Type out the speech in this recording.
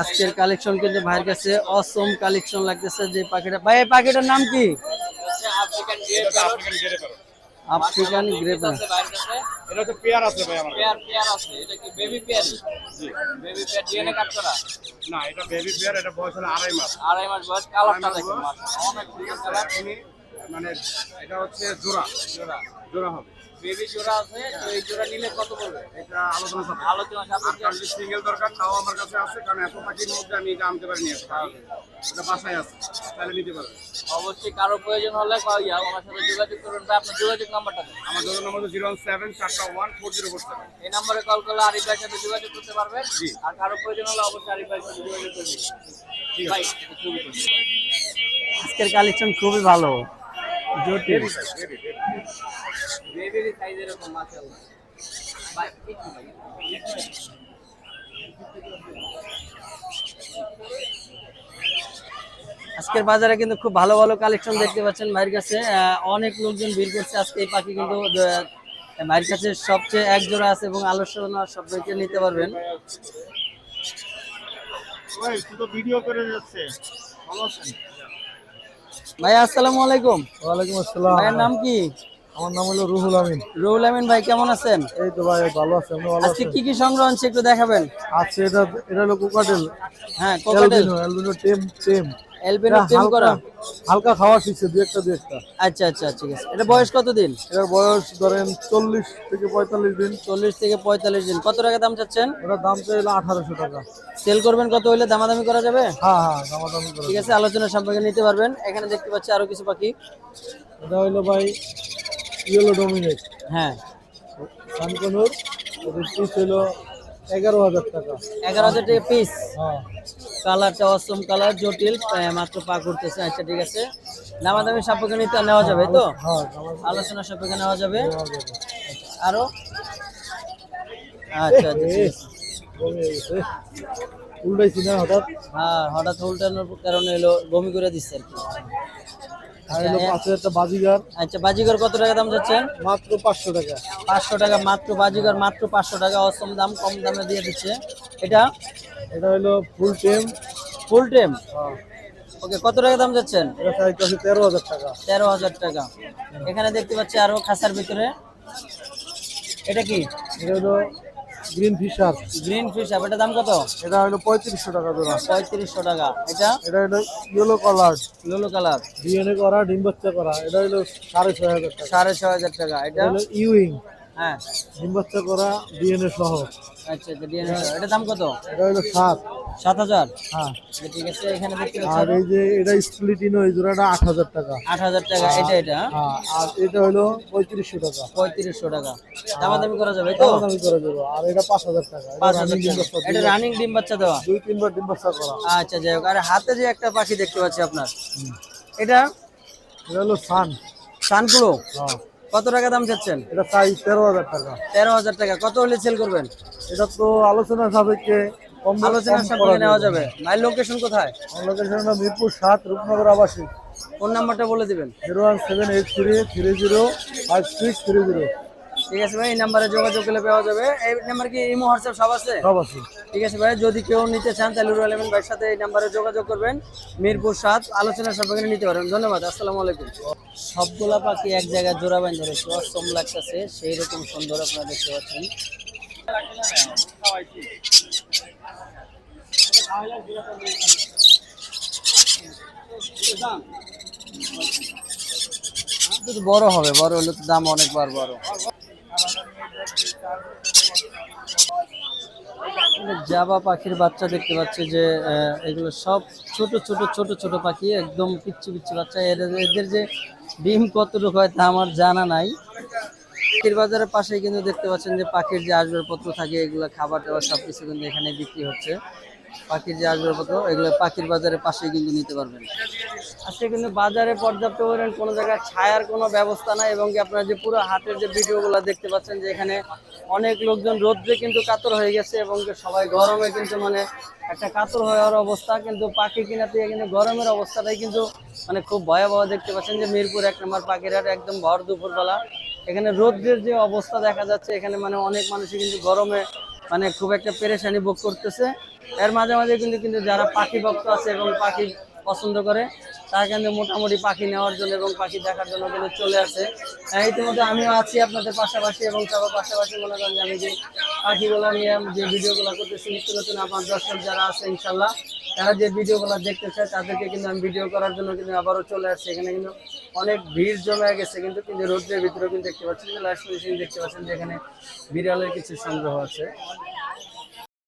আজকের কালেকশন কিন্তু ভাইয়ের কাছে অসম কালেকশন লাগতেছে যে পাখিটা। ভাই এই পাখিটার নাম কি? আফ্রিকান এটা তো পেয়ার আছে ভাই আমার না এটা বেবি পেয়ার এটা বয়স হলো আড়াই মাস। আড়াই মাস বয়স কালারটা দেখুন এখনই মানে এটা হচ্ছে জোড়া জোড়া। জোড়া হবে। বেবি জোড়া আছে তো এই জোড়া নিলে কত পড়বে? এটা আলোচনা সাপেক্ষে। আলোচনা সাপেক্ষে। আর সিঙ্গেল দরকার তাও আমার কাছে আছে কারণ এত পাখির মধ্যে আমি এটা আনতে পারিনি আজকে। এটা বাসায় আছে তাহলে নিতে পারবে অবশ্যই কারও প্রয়োজন হলে ইয়া ওনার সাথে যোগাযোগ করবেন ভাই আপনার যোগাযোগ নাম্বারটা দেন। আমার যোগাযোগ নম্বর জিরো ওয়ান সেভেন চারটা one four zero four seven. এই নম্বরে কল করলে আরিফ ভাইয়ের সাথে যোগাযোগ করতে পারবেন। জি। আর কারও প্রয়োজন হলে অবশ্যই আরিফ ভাইয়ের সাথে যোগাযোগ করবেন। ঠিক ভাই। আজকের কালেকশন খুবই ভালো। জটিল। আজকের বাজারে কিন্তু খুব ভালো ভালো কালেকশন দেখতে পাচ্ছেন ভাইয়ের কাছে। অনেক লোকজন ভিড় করছে আজকে এই পাখি কিন্তু ভাইয়ের কাছে সবচেয়ে এক জোড়া আছে এবং আলোচনা সবাইকে নিতে পারবেন। ওই তুই তো ভিডিও করে যাচ্ছে। ভালো আছেন? ভাই আসসালামু আলাইকুম। ওয়ালাইকুম আসসালাম। ভাইয়ের নাম কি? আমার নাম হলো রুহুল আমিন। রুহুল আমিন ভাই কেমন আছেন? এই তো ভাই ভালো আছি আপনি ভালো আজকে কি কি সংগ্রহ আনছে একটু দেখাবেন। আচ্ছা এটা এটা হলো কোকাটেল হ্যাঁ কোকাটেল এলবিনো টেম টেম এলবিনো করা? হালকা খাওয়া শিখছে দু একটা একটা। আচ্ছা আচ্ছা ঠিক আছে। এটা বয়স কত দিন এটার বয়স ধরেন চল্লিশ থেকে পঁয়তাল্লিশ দিন। চল্লিশ থেকে পঁয়তাল্লিশ দিন। কত টাকা দাম চাচ্ছেন? ওটার দাম চাইলো আঠারোশো টাকা। সেল করবেন কত হইলে? দামাদামি করা যাবে? হ্যাঁ হ্যাঁ দামাদামি করে ঠিক আছে আলোচনা সম্পর্কে নিতে পারবেন। এখানে দেখতে পাচ্ছি আরও কিছু পাখি। এটা হলো ভাই ইয়েলো ডোমিনেট হ্যাঁ। সানকনুর ওদের পিস হলো এগারো হাজার টাকা। এগারো হাজার টাকা পিস হ্যাঁ। কালারটা অসম কালার জটিল মাত্র পা করতেছে আচ্ছা ঠিক আছে। দামাদামি সম্পর্কে নিতে নেওয়া যাবে তো? আলোচনা সাপেক্ষে নেওয়া যাবে। আরও? আচ্ছা আচ্ছা উল্টাইছি না হঠাৎ? হ্যাঁ হঠাৎ উল্টানোর কারণে এলো বমি করে দিচ্ছে আর কি। আচ্ছা বাজিগর। কত টাকা দাম যাচ্ছেন মাত্র পাঁচশো টাকা। পাঁচশো টাকা মাত্র বাজিগর মাত্র পাঁচশো টাকা অসম দাম কম দামে দিয়ে দিচ্ছে। এটা? এটা হলো ফুল টেম। ফুল টেম? হ্যাঁ। ওকে কত টাকা দাম যাচ্ছেন? তেরো হাজার টাকা। তেরো হাজার টাকা। এখানে দেখতে পাচ্ছি আরও খাসার ভিতরে। এটা কি? এটা হলো গ্রিন ফিশার গ্রিন ফিশ এটা দাম কত? এটা হলো পঁয়ত্রিশশো টাকা জোড়া। পঁয়ত্রিশশো টাকা। এটা? এটা হলো yellow colour yellow colour DNA করা ডিম বাচ্চা করা। এটা হলো সাড়ে ছয় হাজার টাকা। সাড়ে ছয় হাজার টাকা। এটা? হলো ইউইং হ্যাঁ। ডিম বাচ্চা করা ডিএনএ সহ। আচ্ছা আচ্ছা ডিএনএ এটা দাম কত? এটা হলো সাত। সাত হাজার? হ্যাঁ। আচ্ছা, ঠিক আছে এখানে দেখতে আর এই যে এটা স্প্লিট ইনো এই জোড়াটা আট হাজার টাকা। আট হাজার টাকা এটা এটা হ্যাঁ? হ্যাঁ আর এটা হলো পঁয়ত্রিশশো টাকা। পঁয়ত্রিশশো টাকা। দামাদামি করা যাবে তো? দামি করে দেবো আর এটা পাঁচ হাজার টাকা। পাঁচ হাজার। এটা রানিং ডিম বাচ্চা দেওয়া? দুই তিনবার ডিম বাচ্চা করা। আচ্ছা যাই হোক। আর হাতে যে একটা পাখি দেখতে পাচ্ছি আপনার। এটা? এটা হলো সান। সানকুলো? হ্যাঁ। কত টাকা দাম চাচ্ছেন? এটা চাই তেরো হাজার টাকা। তেরো হাজার টাকা। কত হলে সেল করবেন? এটা তো আলোচনা সাপেক্ষে কম আলোচনা সাপেক্ষে নেওয়া যাবে। ভাই লোকেশন কোথায়? আমার হলো মিরপুর সাত রূপনগর আবাসিক। ফোন নাম্বারটা বলে দিবেন। Zero one seven eight three three zero five six three zero ঠিক আছে ভাই এই নাম্বারে যোগাযোগ করলে পাওয়া যাবে। এই নাম্বার কি ইমো হোয়াটসঅ্যাপ সব আছে? সব আছে। ঠিক আছে ভাই যদি কেউ নিতে চান তাহলে রুয়াল আলমিন ভাইয়ের সাথে এই নাম্বারে যোগাযোগ করবেন। মিরপুর সাত আলোচনা সম্পর্কে নিতে পারেন ধন্যবাদ আসসালামু আলাইকুম। সবগুলা পাখি এক জায়গায় জোড়া বাইন্ধে রয়েছে। অসম লাগতেছে সেই রকম সুন্দর আপনারা দেখতে পাচ্ছেন। বড় হবে বড় হলে তো দাম অনেকবার বড়। জাবা পাখির বাচ্চা দেখতে পাচ্ছি যে এগুলো সব ছোট ছোট ছোট ছোট পাখি, একদম পিচ্ছি পিচ্ছি বাচ্চা। এদের এদের যে ডিম কতটুকু হয় তা আমার জানা নাই। পাখির বাজারের পাশে কিন্তু দেখতে পাচ্ছেন যে পাখির যে আসবাবপত্র থাকে, এগুলো খাবার দাবার সব কিছু কিন্তু এখানে বিক্রি হচ্ছে। পাখির যে আসবাবপত্র, এগুলো পাখির বাজারের পাশে কিন্তু নিতে পারবেন। আজকে কিন্তু বাজারে পর্যাপ্ত পরিমাণ কোনো জায়গায় ছায়ার কোনো ব্যবস্থা নাই এবং আপনারা যে পুরো হাটের যে ভিডিওগুলো দেখতে পাচ্ছেন যে এখানে অনেক লোকজন রোদ্রে কিন্তু কাতর হয়ে গেছে এবং সবাই গরমে কিন্তু মানে একটা কাতর হওয়ার অবস্থা, কিন্তু পাখি কিনা থেকে কিন্তু গরমের অবস্থাটাই কিন্তু মানে খুব ভয়াবহ দেখতে পাচ্ছেন যে মিরপুর এক নম্বর পাখির হাট একদম ভর দুপুরবেলা। এখানে রোদ্রের যে অবস্থা দেখা যাচ্ছে, এখানে মানে অনেক মানুষই কিন্তু গরমে মানে খুব একটা পেরেশানি ভোগ করতেছে। এর মাঝে মাঝে কিন্তু কিন্তু যারা পাখি ভক্ত আছে এবং পাখি পছন্দ করে, তারা কিন্তু মোটামুটি পাখি নেওয়ার জন্য এবং পাখি দেখার জন্য কিন্তু চলে আসে। হ্যাঁ ইতিমধ্যে আমিও আছি আপনাদের পাশাপাশি এবং সবার পাশাপাশি মনে করেন আমি যে পাখিগুলো নিয়ে যে ভিডিওগুলো করতেছি, নিত্য নতুন আমার দর্শক যারা আছে, ইনশাল্লাহ তারা যে ভিডিওগুলো দেখতে চায় তাদেরকে কিন্তু আমি ভিডিও করার জন্য কিন্তু আবারও চলে আসছি। এখানে কিন্তু অনেক ভিড় জমে গেছে কিন্তু কিন্তু রোদ্রের ভিতরেও কিন্তু দেখতে পাচ্ছেন লাস্ট মেশিন দেখতে পাচ্ছেন যেখানে বিড়ালের কিছু সংগ্রহ আছে।